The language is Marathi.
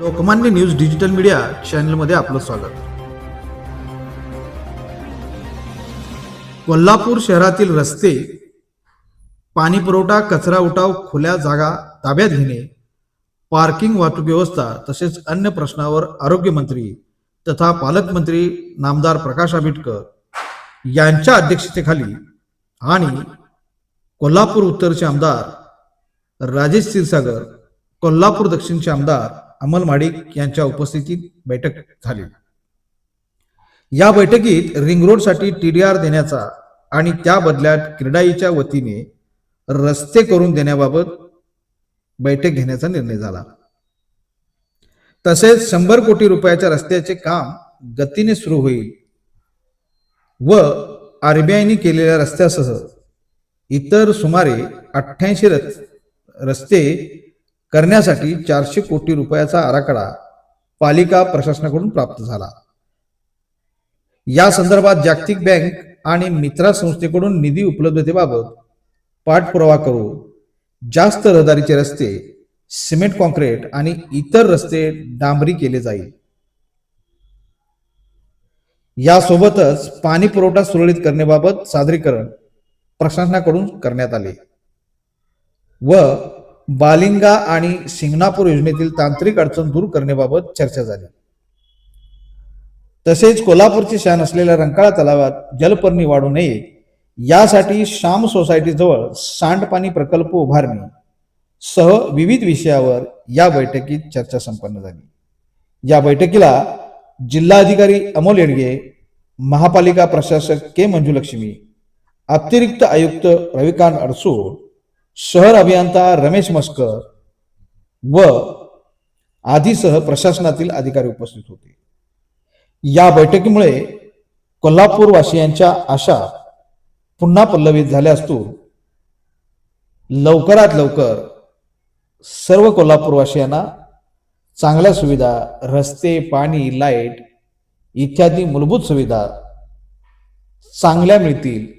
लोकमान्य न्यूज डिजिटल मीडिया चॅनलमध्ये आपलं स्वागत. कोल्हापूर शहरातील रस्ते पाणी पुरवठा कचरा उठाव खुल्या जागा ताब्यात घेणे पार्किंग वाहतूक व्यवस्था तसेच अन्य प्रश्नावर आरोग्यमंत्री तथा पालकमंत्री नामदार प्रकाश आंबेडकर यांच्या अध्यक्षतेखाली आणि कोल्हापूर उत्तरचे आमदार राजेश क्षीरसागर कोल्हापूर दक्षिणचे आमदार अमल माडिक यांच्या उपस्थितीत बैठक झाली. या बैठकीत रिंग रोडसाठी टीडीआर देण्याचा आणि त्या बदल्यात क्रीडाईच्या वतीने रस्ते करून देण्याबाबत बैठक घेण्याचा निर्णय झाला. तसेच शंभर कोटी रुपयाच्या रस्त्याचे काम गतीने सुरू होईल व आरबीआयने केलेल्या रस्त्यासह इतर सुमारे अठ्ठ्याऐंशी रस्ते करण्यासाठी चारशे कोटी रुपयाचा आराखडा पालिका प्रशासनाकडून प्राप्त झाला. या संदर्भात जागतिक बँक आणि मित्रा संस्थेकडून निधी उपलब्धतेबाबत पाठपुरावा करू जास्त रहदारीचे रस्ते सिमेंट कॉन्क्रीट आणि इतर रस्ते डांबरी केले जाईल. यासोबतच पाणी पुरवठा सुरळीत करण्याबाबत सादरीकरण प्रशासनाकडून करण्यात आले व बालिंगा आणि सिंगणापूर योजनेतील तांत्रिक अडचण दूर करण्याबाबत चर्चा झाली. तसेच कोल्हापूरची शान असलेल्या रंकाळा तलावात जलपर्णी वाढू नये यासाठी श्याम सोसायटीजवळ सांडपाणी प्रकल्प उभारणे सह विविध विषयावर या बैठकीत चर्चा संपन्न झाली. या बैठकीला जिल्हाधिकारी अमोल येडगे महापालिका प्रशासक के मंजुलक्ष्मी अतिरिक्त आयुक्त रविकांत अडसूळ शहर अभियंता रमेश मस्कर व आधीसह प्रशासनातील अधिकारी उपस्थित होते. या बैठकीमुळे कोल्हापूरवासियांच्या आशा पुन्हा पल्लवित झाल्या असतो लवकरात लवकर सर्व कोल्हापूरवासियांना चांगल्या सुविधा रस्ते पाणी लाइट इत्यादी मूलभूत सुविधा चांगल्या मिळतील.